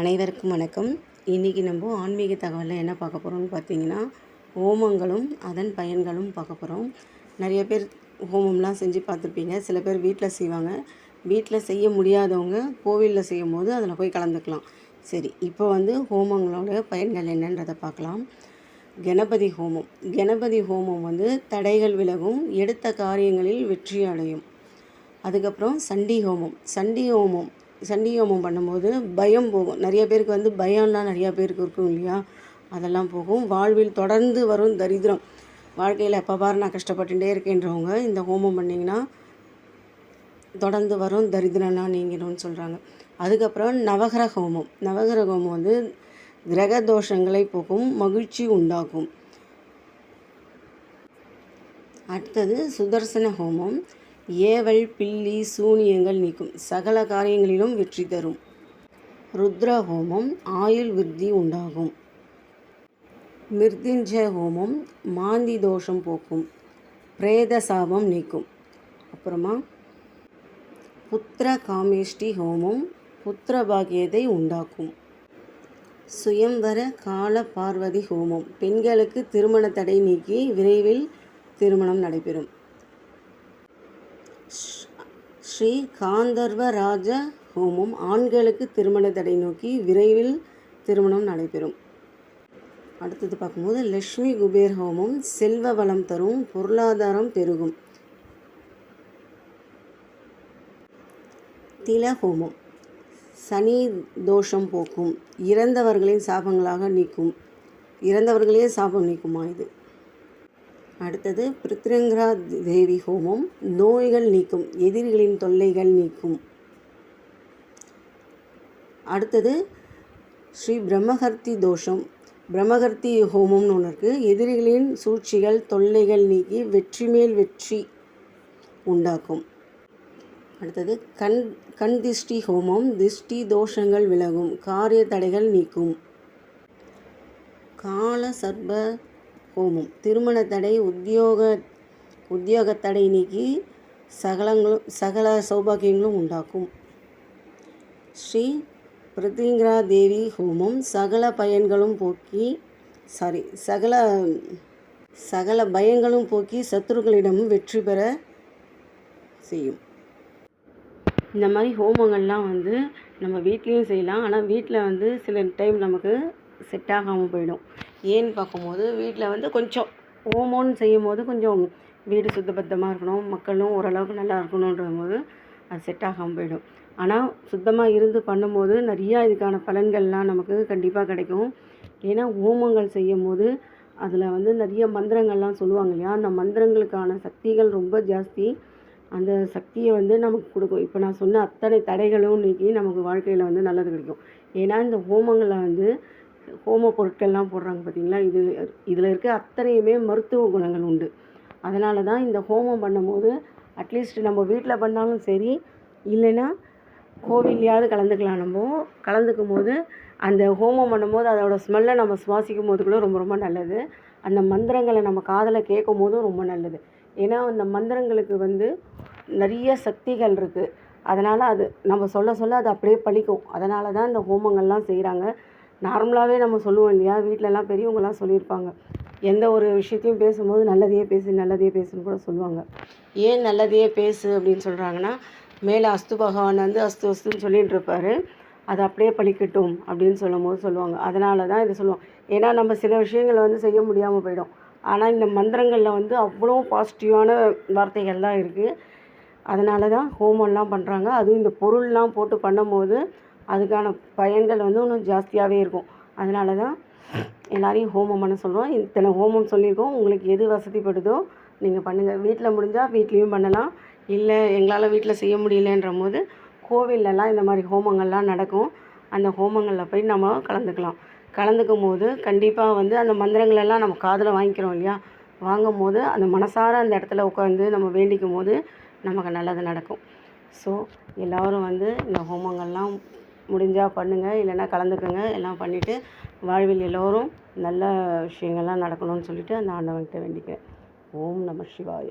அனைவருக்கும் வணக்கம். இன்றைக்கி நம்ம ஆன்மீக தகவலில் என்ன பார்க்க போகிறோம்னு பார்த்தீங்கன்னா ஹோமங்களும் அதன் பயன்களும் பார்க்க போகிறோம் நிறைய பேர் ஹோமம்லாம் செஞ்சு பார்த்துருப்பீங்க. சில பேர் வீட்டில் செய்வாங்க. வீட்டில் செய்ய முடியாதவங்க கோவிலில் செய்யும் போது அதில் போய் கலந்துக்கலாம். சரி இப்போ வந்து ஹோமங்களோட பயன்கள் என்னன்றதை பார்க்கலாம். கணபதி ஹோமம். கணபதி ஹோமம் வந்து தடைகள் விலகும் எடுத்த காரியங்களில் வெற்றி அடையும். அதுக்கப்புறம் சண்டி ஹோமம். சண்டி ஹோமம் சண்டி ஹோமம் பண்ணும்போது பயம் போகும். நிறைய பேருக்கு வந்து பயம்லாம் நிறையா பேருக்கு இருக்கும் இல்லையா? அதெல்லாம் போகும். வாழ்வில் தொடர்ந்து வரும் தரித்திரம். வாழ்க்கையில் எப்போ பாரு நான் கஷ்டப்பட்டுட்டே இருக்கேன்றவங்க இந்த ஹோமம் பண்ணிங்கன்னா தொடர்ந்து வரும் தரித்திரம்லாம் நீங்கணும்னு சொல்கிறாங்க அதுக்கப்புறம் நவகிரக ஹோமம். நவகிரக ஹோமம் வந்து கிரக தோஷங்களை போக்கும் மகிழ்ச்சி உண்டாக்கும். அடுத்தது சுதர்சன ஹோமம். ஏவல் பில்லி சூனியங்கள் நீக்கும் சகல காரியங்களிலும் வெற்றி தரும். ருத்ர ஹோமம் ஆயுள் விருத்தி உண்டாகும். மிருத்யுஞ்சய ஹோமம் மாந்தி தோஷம் போக்கும். பிரேத சாபம் நீக்கும். அப்புறமா புத்திர காமேஷ்டி ஹோமம் புத்திர பாகியத்தை உண்டாக்கும். சுயம்வர கால பார்வதி ஹோமம். பெண்களுக்கு திருமண தடை நீக்கி விரைவில் திருமணம் நடைபெறும். ஸ்ரீ காந்தர்வராஜ ஹோமம் ஆண்களுக்கு திருமண தடை நோக்கி விரைவில் திருமணம் நடைபெறும். அடுத்தது பார்க்கும்போது லக்ஷ்மி குபேர் ஹோமம் செல்வ வளம் தரும் பொருளாதாரம் பெருகும். தில ஹோமம் சனி தோஷம் போக்கும். இறந்தவர்களின் சாபங்களாக நீக்கும். இறந்தவர்களே சாபம் நீக்குமா இது? அடுத்தது பிருத்ரங்கரா தேவி ஹோமம். நோய்கள் நீக்கும் எதிரிகளின் தொல்லைகள் நீக்கும். அடுத்தது ஸ்ரீ பிரம்மகர்த்தி தோஷம். பிரம்மகர்த்தி ஹோமம்னு ஒன்று இருக்குது எதிரிகளின் சூழ்ச்சிகள் தொல்லைகள் நீக்கி வெற்றி மேல் வெற்றி உண்டாக்கும். அடுத்தது கண் கண் திஷ்டி ஹோமம். திஷ்டி தோஷங்கள் விலகும். காரிய தடைகள் நீக்கும். கால சர்ப ஹோமம் திருமண தடை உத்தியோக உத்தியோக தடை நீக்கி சகலங்களும் சகல சௌபாகியங்களும் உண்டாக்கும். ஸ்ரீ பிருத்திங்கரா தேவி ஹோமம் சகல பயன்களும் போக்கி சாரி சகல சகல பயங்களும் போக்கி சத்துருக்களிடமும் வெற்றி பெற செய்யும். இந்த மாதிரி ஹோமங்கள்லாம் வந்து நம்ம வீட்லேயும் செய்யலாம். ஆனால் வீட்டில் வந்து சில டைம் நமக்கு செட் ஆகாமல் போயிடும். ஏன்னு பார்க்கும்போது வீட்டில் வந்து கொஞ்சம் ஹோமம்னு செய்யும் போது கொஞ்சம் வீடு சுத்தபத்தமாக இருக்கணும் மக்களும் ஓரளவுக்கு நல்லா இருக்கணுன்ற போது அது செட் ஆகாமல் போயிடும். ஆனால் சுத்தமாக இருந்து பண்ணும்போது நிறையா இதுக்கான பலன்கள்லாம் நமக்கு கண்டிப்பாக கிடைக்கும். ஏன்னா ஹோமங்கள் செய்யும் போது அதில் வந்து நிறைய மந்திரங்கள்லாம் சொல்லுவாங்க இல்லையா? அந்த மந்திரங்களுக்கான சக்திகள் ரொம்ப ஜாஸ்தி. அந்த சக்தியை வந்து நமக்கு கொடுக்கும். இப்போ நான் சொன்ன அத்தனை தடைகளும் நீக்கி நமக்கு வாழ்க்கையில் வந்து நல்லது கிடைக்கும். ஏன்னா இந்த ஹோமங்களில் வந்து ஹோம பொருட்கள்லாம் போடுறாங்க பார்த்தீங்களா? இது இதில் இருக்க அத்தனையுமே மருத்துவ குணங்கள் உண்டு. அதனால தான் இந்த ஹோமம் பண்ணும்போது அட்லீஸ்ட் நம்ம வீட்டில் பண்ணாலும் சரி இல்லைன்னா கோவில்லையாவது கலந்துக்கலாம். நம்ம கலந்துக்கும் போது அந்த ஹோமம் பண்ணும்போது அதோடய ஸ்மெல்லை நம்ம சுவாசிக்கும் போது கூட ரொம்ப ரொம்ப நல்லது. அந்த மந்திரங்களை நம்ம காதில் கேட்கும் போதும் ரொம்ப நல்லது. ஏன்னா அந்த மந்திரங்களுக்கு வந்து நிறைய சக்திகள் இருக்குது அதனால் அது நம்ம சொல்ல சொல்ல அது அப்படியே பழிக்கும். அதனால தான் இந்த ஹோமங்கள்லாம் செய்கிறாங்க நார்மலாகவே நம்ம சொல்லுவோம் இல்லையா? வீட்டிலலாம் பெரியவங்களாம் சொல்லியிருப்பாங்க. எந்த ஒரு விஷயத்தையும் பேசும்போது நல்லதையே பேசு நல்லதையே பேசுன்னு கூட சொல்லுவாங்க. ஏன் நல்லதையே பேசு அப்படின்னு சொல்கிறாங்கன்னா மேலே அஸ்து பகவான் வந்து அஸ்து அஸ்துன்னு சொல்லிகிட்டு இருப்பார். அது அப்படியே பழிக்கட்டும் அப்படின்னு சொல்லும் போது சொல்லுவாங்க. அதனால தான் இதை சொல்லுவோம். ஏன்னா நம்ம சில விஷயங்களை வந்து செய்ய முடியாமல் போயிடும். ஆனால் இந்த மந்திரங்களில் வந்து அவ்வளோ பாசிட்டிவான வார்த்தைகள் தான் இருக்குது அதனால தான் ஹோமம்லாம் பண்ணுறாங்க அதுவும் இந்த பொருள்லாம் போட்டு பண்ணும்போது அதுக்கான பயன்கள் வந்து இன்னும் ஜாஸ்தியாகவே இருக்கும். அதனால தான் எல்லோரையும் ஹோமம் பண்ண சொல்கிறோம் இத்தனை ஹோமம் சொல்லியிருக்கோம். உங்களுக்கு எது வசதிப்படுதோ நீங்கள் பண்ணுங்கள் வீட்டில் முடிஞ்சால் வீட்லேயும் பண்ணலாம். இல்லை எங்களால் வீட்டில் செய்ய முடியலன்ற போது கோவில்லலாம் இந்த மாதிரி ஹோமங்கள்லாம் நடக்கும். அந்த ஹோமங்களில் போய் நம்ம கலந்துக்கலாம். கலந்துக்கும் போது கண்டிப்பாக வந்து அந்த மந்திரங்களெல்லாம் நம்ம காதில் வாங்கிக்கிறோம் இல்லையா? வாங்கும் போது அந்த மனசார அந்த இடத்துல உட்காந்து நம்ம வேண்டிக்கும் போது நமக்கு நல்லது நடக்கும். ஸோ எல்லோரும் வந்து இந்த ஹோமங்கள்லாம் முடிஞ்சால் பண்ணுங்கள் இல்லைன்னா கலந்துக்கோங்க. எல்லாம் பண்ணிவிட்டு வாழ்வில் எல்லோரும் நல்ல விஷயங்கள்லாம் நடக்கணும்னு சொல்லிவிட்டு அந்த ஆண்டவன்கிட்ட வேண்டிக்கிறேன். ஓம் நம சிவாய.